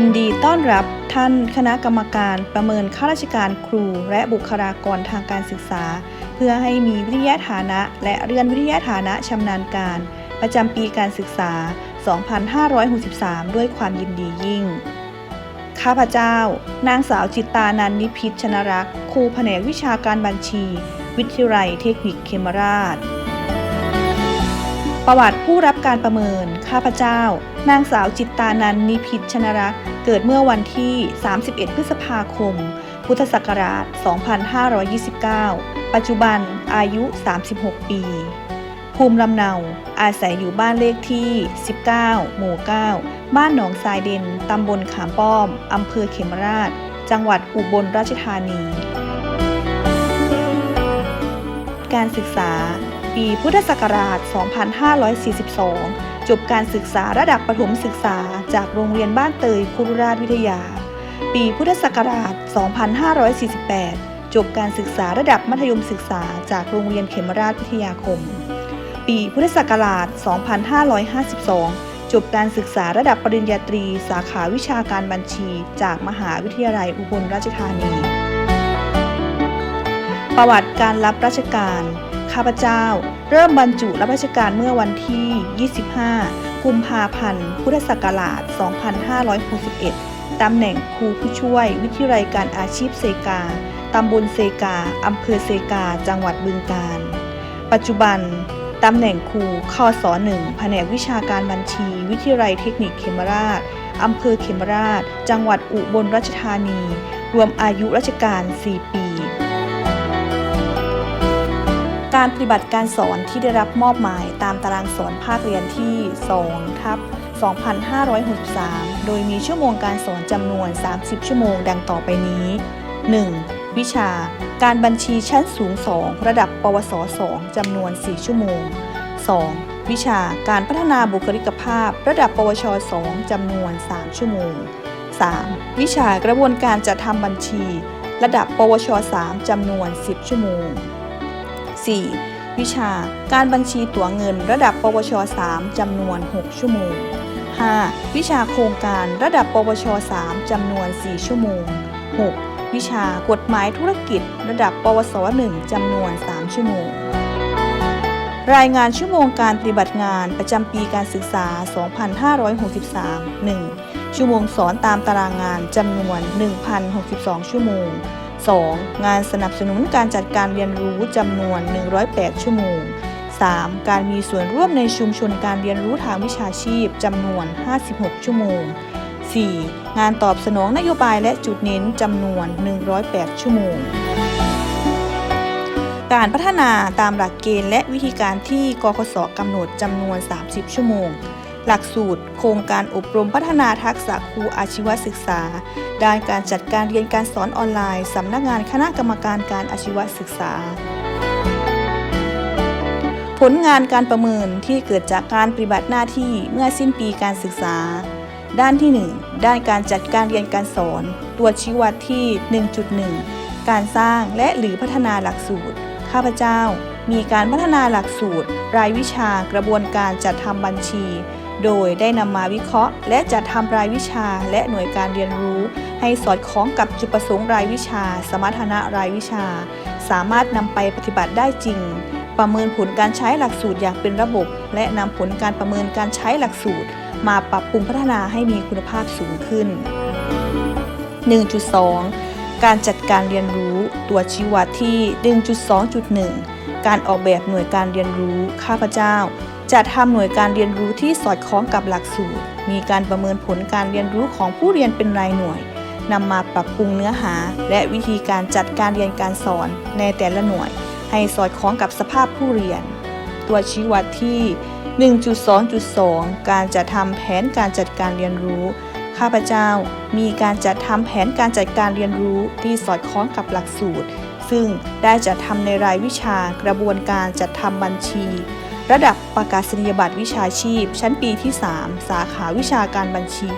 ยินดีต้อนรับท่านคณะกรรมการประเมินข้าราชการครู และบุคลากรทางการศึกษา เพื่อให้มีวิทยาฐานะ และเรียนวิทยาฐานะชำนาญการ ประจำปีการศึกษา 2563 ด้วยความยินดียิ่ง ข้าพเจ้า นางสาวจิตตานันนิพิษชนรักษ์ครูแผนกวิชาการบัญชี วิทยาลัยเทคนิคเคมราช ประวัติผู้รับการประเมิน ข้าพเจ้า นางสาวจิตตานันนิพิษชนรักษ์เกิดเมื่อวันที่ 31 พฤษภาคม พุทธศักราช 2529 ปัจจุบันอายุ 36 ปี ภูมิลำเนา อาศัยอยู่บ้านเลขที่ 19 หมู่ 9 บ้านหนองทรายเด่นตำบลขามป้อม อำเภอเขมราช จังหวัดอุบลราชธานี การศึกษา ปีพุทธศักราช 2542 จบการศึกษาระดับประถมศึกษาจากโรงเรียนบ้านเตยคุรุราชวิทยา ปีพุทธศักราช 2548 จบการศึกษาระดับมัธยมศึกษาจากโรงเรียนเขมราชวิทยาคม ปีพุทธศักราช 2552 จบการศึกษาระดับปริญญาตรี สาขาวิชาการบัญชี จากมหาวิทยาลัยอุบลราชธานี ประวัติการรับราชการ ข้าพเจ้า เริ่มบรรจุรับราชการเมื่อวันที่ 25 กุมภาพันธ์ พุทธศักราช 2561 ตำแหน่งครูผู้ช่วยวิทยาลัยการอาชีพเซกา ตำบลเซกา อำเภอเซกา จังหวัดบึงกาฬ ปัจจุบัน ตำแหน่งครูคศ1แผนกวิชาการบัญชี วิทยาลัยเทคนิคเขมราช อำเภอเขมราช จังหวัดอุบลราชธานี รวมอายุราชการ 4 ปี การปฏิบัติการสอนที่ได้รับมอบหมายตามตารางสอนภาคเรียนที่ 2 ทับ 2563 โดยมีชั่วโมงการสอนจำนวน 30 ชั่วโมงดังต่อไปนี้ 1. วิชา การบัญชีชั้นสูง 2 ระดับปวส 2จำนวน 4 ชั่วโมง 2. วิชาการพัฒนาบุคลิกภาพ ระดับปวช 2จำนวน 3 ชั่วโมง 3. วิชากระบวนการจัดทำบัญชี ระดับปวช 3จำนวน 10 ชั่วโมง 4. วิชาการบัญชีตั๋วเงินระดับ ปวช 3 จำนวน 6 ชั่วโมง 5. วิชาโครงการระดับ ปวช 3 จำนวน 4 ชั่วโมง 6. วิชากฎหมายธุรกิจ ระดับ ปวส 1 จำนวน 3 ชั่วโมง รายงานชั่วโมงการปฏิบัติงานประจำปีการศึกษา 2563 1. ชั่วโมงสอนตามตารางงานจำนวน 1,062 ชั่วโมง 2. งานสนับสนุนการจัดการเรียนรู้จำนวน 108 ชั่วโมง 3. การมีส่วนร่วมในชุมชนการเรียนรู้ทางวิชาชีพจำนวน 56 ชั่วโมง 4. งานตอบสนองนโยบายและจุดเน้นจำนวน 108 ชั่วโมง การพัฒนาตามหลักเกณฑ์และวิธีการที่กคสกำหนดจำนวน 30 ชั่วโมง หลักสูตร โครงการอบรมพัฒนาทักษะครูอาชีวศึกษา ด้านการจัดการเรียนการสอนออนไลน์ สำนักงานคณะกรรมการการอาชีวศึกษา ผลงานการประเมินที่เกิดจากการปฏิบัติหน้าที่เมื่อสิ้นปีการศึกษา ด้านที่ 1 ด้านการจัดการเรียนการสอน ตัวชี้วัดที่ 1.1 การสร้างและหรือพัฒนาหลักสูตร ข้าพเจ้ามีการพัฒนาหลักสูตร รายวิชากระบวนการจัดทำบัญชี โดยได้นำมาวิเคราะห์ และจัดทำรายวิชาและหน่วยการเรียนรู้ ให้สอดคล้องกับจุดประสงค์รายวิชา สมรรถนะรายวิชา สามารถนำไปปฏิบัติได้จริง ประเมินผลการใช้หลักสูตรอย่างเป็นระบบ และนำผลการประเมินการใช้หลักสูตร มาปรับปรุงพัฒนาให้มีคุณภาพสูงขึ้น 1.2 การจัดการเรียนรู้ตัวชี้วัดที่ 1.2.1 การออกแบบหน่วยการเรียนรู้ข้าพเจ้า จะทำหน่วยการเรียนรู้ที่สอดคล้องกับหลักสูตร มีการประเมินผลการเรียนรู้ของผู้เรียนเป็นรายหน่วยนำมาปรับปรุงเนื้อหา และวิธีการจัดการเรียนการสอนในแต่ละหน่วย ให้สอดคล้องกับสภาพผู้เรียน ตัวชี้วัดที่ 1.2.2 การจัดทำแผนการจัดการเรียนรู้ ข้าพเจ้ามีการจัดทำแผนการจัดการเรียนรู้ที่สอดคล้องกับหลักสูตร ซึ่งได้จัดทำในรายวิชากระบวนการจัดทำบัญชี ระดับประกาศนียบัตรวิชาชีพ ชั้นปีที่ 3 สาขาวิชาการบัญชี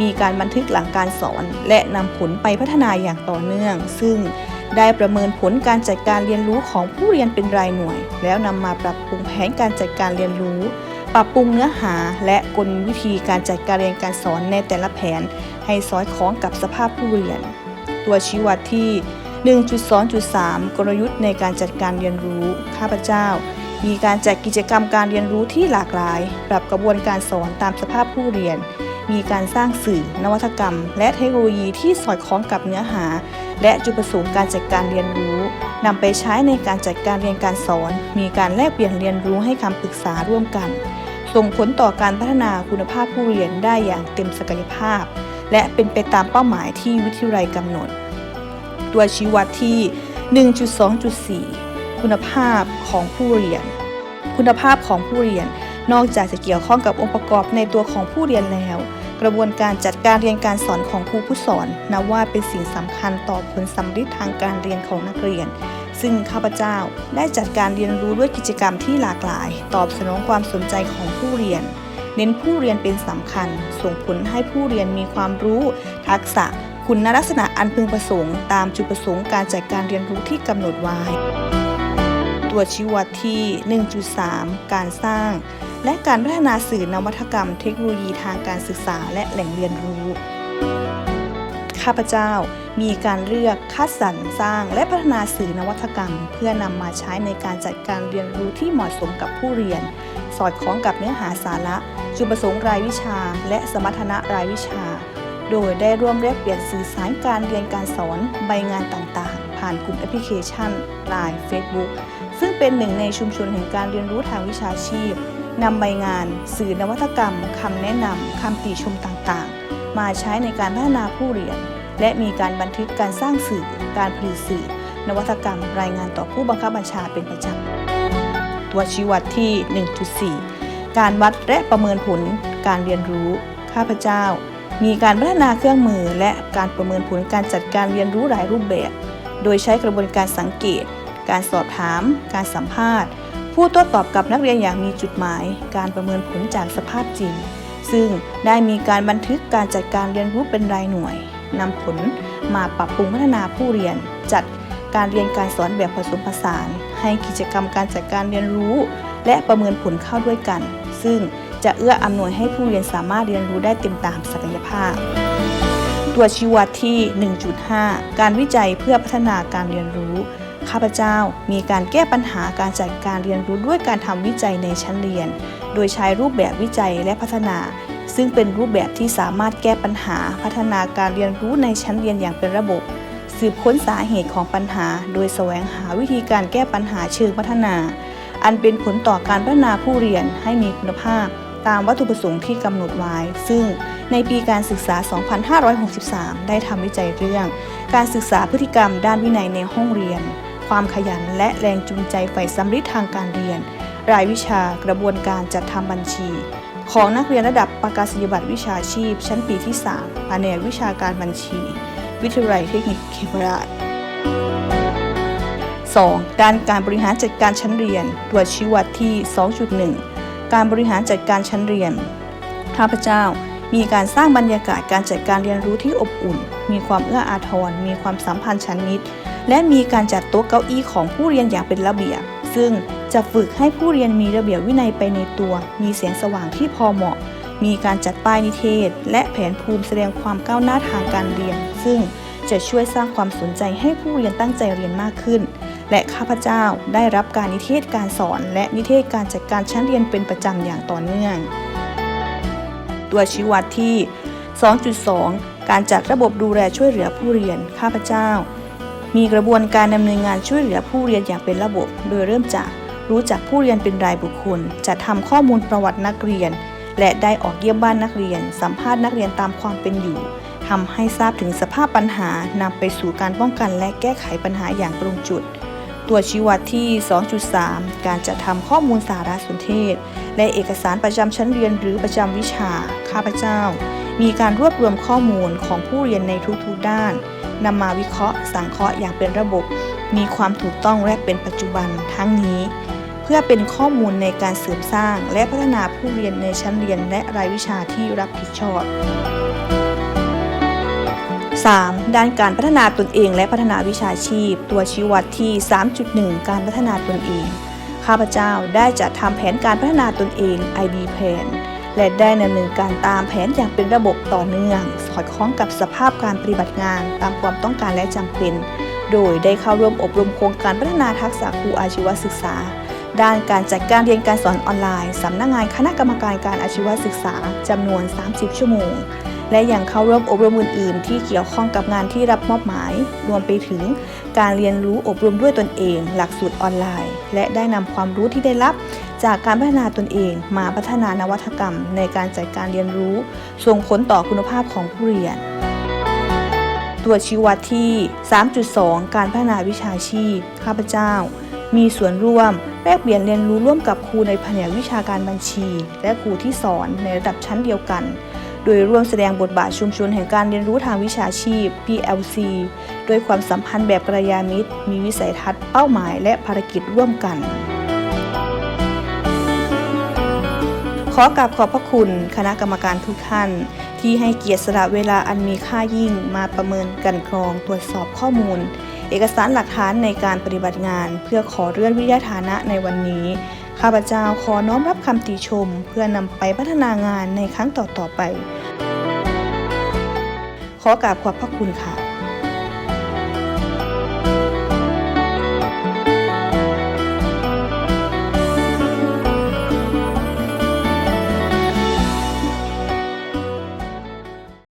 มีการบันทึกหลังการสอน และนำผลไปพัฒนาอย่างต่อเนื่อง ซึ่งได้ประเมินผลการจัดการเรียนรู้ของผู้เรียนเป็นรายหน่วย แล้วนำมาปรับปรุงแผนการจัดการเรียนรู้ ปรับปรุงเนื้อหาและกลวิธีการจัดการเรียนการสอนในแต่ละแผน ให้สอดคล้องกับสภาพผู้เรียน ตัวชี้วัดที่ 1.2.3 กลยุทธ์ในการจัดการเรียนรู้ ข้าพเจ้า มีการจัดกิจกรรมการเรียนรู้ที่หลากหลาย ปรับกระบวนการสอนตามสภาพผู้เรียน มีการสร้างสื่อ นวัตกรรม และเทคโนโลยีที่สอดคล้องกับเนื้อหา และจุดประสงค์การจัดการเรียนรู้นำไปใช้ในการจัดการเรียนการสอน มีการแลกเปลี่ยนเรียนรู้ให้คำปรึกษาร่วมกัน ส่งผลต่อการพัฒนาคุณภาพผู้เรียนได้อย่างเต็มศักยภาพ และเป็นไปตามเป้าหมายที่วิทยาลัยกำหนด ตัวชี้วัดที่ 1.2.4 คุณภาพของผู้เรียน คุณภาพของผู้เรียน นอกจากจะเกี่ยวข้องกับองค์ประกอบในตัวของผู้เรียนแล้ว กระบวนการจัดการเรียนการสอนของครูผู้สอนนับว่าเป็นสิ่งสำคัญต่อผลสำลิดทางการเรียนของนักเรียน ซึ่งข้าพเจ้าได้จัดการเรียนรู้ด้วยกิจกรรมที่หลากหลาย ตอบสนองความสนใจของผู้เรียนเน้นผู้เรียนเป็นสำคัญ ส่งผลให้ผู้เรียนมีความรู้ ทักษะ คุณลักษณะอันพึงประสงค์ ตามจุดประสงค์การจัดการเรียนรู้ที่กำหนดไว้ ตัวชี้วัดที่ 1.3 การสร้าง และการพัฒนาสื่อนวัตกรรมเทคโนโลยีทางการศึกษาและแหล่งเรียนรู้ ข้าพเจ้ามีการเลือกคัดสรรสร้างและพัฒนาสื่อนวัตกรรม เพื่อนำมาใช้ในการจัดการเรียนรู้ที่เหมาะสมกับผู้เรียน สอดคล้องกับเนื้อหาสาระ จุดประสงค์รายวิชา และสมรรถนะรายวิชา โดยได้ร่วมแลกเปลี่ยนสื่อสารการเรียนการสอนใบงานต่างๆ ผ่านกลุ่มแอปพลิเคชัน Line Facebook ซึ่งเป็นหนึ่งในชุมชนแห่งการเรียนรู้ทางวิชาชีพนำใบงาน สื่อนวัตกรรมคำแนะนำคำติชมต่างๆ มาใช้ในการพัฒนาผู้เรียน และมีการบันทึกการสร้างสื่อ การผลิตสื่อ นวัตกรรม รายงานต่อผู้บังคับบัญชาเป็นประจำตัวชีวัดที่ 1.4 การวัดและประเมินผลการเรียนรู้ ข้าพเจ้า มีการพัฒนาเครื่องมือ และการประเมินผลการจัดการเรียนรู้หลายรูปแบบ โดยใช้กระบวนการสังเกต การสอบถาม การสัมภาษณ์ ผู้โต้ตอบกับนักเรียนอย่างมีจุดหมาย การประเมินผลจากสภาพจริง ซึ่งได้มีการบันทึกการจัดการเรียนรู้เป็นรายหน่วยนำผลมาปรับปรุงพัฒนาผู้เรียน จัดการเรียนการสอนแบบผสมผสาน ให้กิจกรรมการจัดการเรียนรู้ และประเมินผลเข้าด้วยกัน ซึ่งจะเอื้ออำนวยให้ผู้เรียนสามารถเรียนรู้ได้เต็มตามศักยภาพ ตัวชี้วัดที่ 1.5 การวิจัยเพื่อพัฒนาการเรียนรู้ ข้าพเจ้ามีการแก้ปัญหาการจัดการเรียนรู้ด้วยการทำวิจัยในชั้นเรียน โดยใช้รูปแบบวิจัยและพัฒนา ซึ่งเป็นรูปแบบที่สามารถแก้ปัญหาพัฒนาการเรียนรู้ในชั้นเรียนอย่างเป็นระบบ สืบค้นสาเหตุของปัญหา โดยแสวงหาวิธีการแก้ปัญหาเชิงพัฒนา อันเป็นผลต่อการพัฒนาผู้เรียนให้มีคุณภาพ ตามวัตถุประสงค์ที่กำหนดไว้ ซึ่งในปีการศึกษา 2563 ได้ทำวิจัยเรื่อง การศึกษาพฤติกรรมด้านวินัยในห้องเรียน ความขยันและแรงจูงใจใฝ่สำลิดทางการเรียน รายวิชากระบวนการจัดทำบัญชี ของนักเรียนระดับประกาศนียบัตรวิชาชีพ ชั้นปีที่3แผนกวิชาการบัญชี วิทยาลัยเทคนิคเคมราช 2. ด้านการบริหารจัดการชั้นเรียน ตัวชี้วัดที่ 2.1 การบริหารจัดการชั้นเรียนข้าพเจ้า มีการสร้างบรรยากาศการจัดการเรียนรู้ที่อบอุ่น มีความเอื้ออาทร มีความสัมพันธ์ชั้นมิตรและมีการจัดโต๊ะเก้าอี้ของผู้เรียนอย่างเป็นระเบียบ ซึ่งจะฝึกให้ผู้เรียนมีระเบียบวินัยไปในตัว มีแสงสว่างที่พอเหมาะ มีการจัดป้ายนิเทศ และแผนภูมิแสดงความก้าวหน้าทางการเรียน ซึ่งจะช่วยสร้างความสนใจให้ผู้เรียนตั้งใจเรียนมากขึ้น และข้าพเจ้าได้รับการนิเทศการสอน และนิเทศการจัดการชั้นเรียนเป็นประจำอย่างต่อเนื่อง ตัวชี้วัดที่ 2.2 การจัดระบบดูแลช่วยเหลือผู้เรียน ข้าพเจ้า มีกระบวนการดำเนินงานช่วยเหลือผู้เรียนอย่างเป็นระบบ โดยเริ่มจากรู้จักผู้เรียนเป็นรายบุคคลจะทำข้อมูลประวัตินักเรียน และได้ออกเยี่ยมบ้านนักเรียน สัมภาษณ์นักเรียนตามความเป็นอยู่ทำให้ทราบถึงสภาพปัญหานำไปสู่การป้องกันและแก้ไขปัญหาอย่างตรงจุด ตัวชี้วัดที่ 2.3 การจัดทำข้อมูลสารสนเทศ และเอกสารประจำชั้นเรียนหรือประจำวิชา ข้าพเจ้า มีการรวบรวมข้อมูลของผู้เรียนในทุกๆด้านนำมาวิเคราะห์ สังเคราะห์อย่างเป็นระบบ มีความถูกต้องและเป็นปัจจุบันทั้งนี้ เพื่อเป็นข้อมูลในการเสริมสร้าง และพัฒนาผู้เรียนในชั้นเรียนและรายวิชาที่รับผิดชอบ 3. ด้านการพัฒนาตนเองและพัฒนาวิชาชีพ ตัวชี้วัดที่ 3.1 การพัฒนาตนเอง ข้าพเจ้าได้จัดทำแผนการพัฒนาตนเอง ID Plan และได้ดำเนินการตามแผนอย่างเป็นระบบต่อเนื่อง สอดคล้องกับสภาพการปฏิบัติงานตามความต้องการและจำเป็น โดยได้เข้าร่วมอบรมโครงการพัฒนาทักษะครูอาชีวศึกษา ด้านการจัดการเรียนการสอนออนไลน์สำนักงงานคณะกรรมการการอาชีวศึกษาจำนวน 30 ชั่วโมง และยังเข้าร่วมอบรมอื่น ๆ ที่เกี่ยวข้องกับงานที่รับมอบหมาย รวมไปถึงการเรียนรู้อบรมด้วยตนเอง หลักสูตรออนไลน์ และได้นำความรู้ที่ได้รับ จากการพัฒนาตนเองมาพัฒนานวัตกรรม ในการจัดการเรียนรู้ ส่งผลต่อคุณภาพของผู้เรียนตัวชี้วัดที่ 3.2 การพัฒนาวิชาชีพ ข้าพเจ้า มีส่วนร่วม แลกเปลี่ยนเรียนรู้ร่วมกับครูในแผนกวิชาการบัญชี และครูที่สอนในระดับชั้นเดียวกัน โดยร่วมแสดงบทบาทชุมชนแห่งการเรียนรู้ทางวิชาชีพ PLC โดยความสัมพันธ์แบบกระยามิตร มีวิสัยทัศน์เป้าหมายและภารกิจร่วมกัน ขอกราบขอบพระคุณคณะกรรมการทุกท่าน ที่ให้เกียรติสละเวลาอันมีค่ายิ่งมาประเมินกันกรองตรวจสอบข้อมูล เอกสารหลักฐานในการปฏิบัติงาน เพื่อขอเลื่อนวิทยาฐานะในวันนี้ ข้าพเจ้าขอน้อมรับคำติชม เพื่อนำไปพัฒนางานในครั้งต่อๆไป ขอกราบขอบพระคุณค่ะ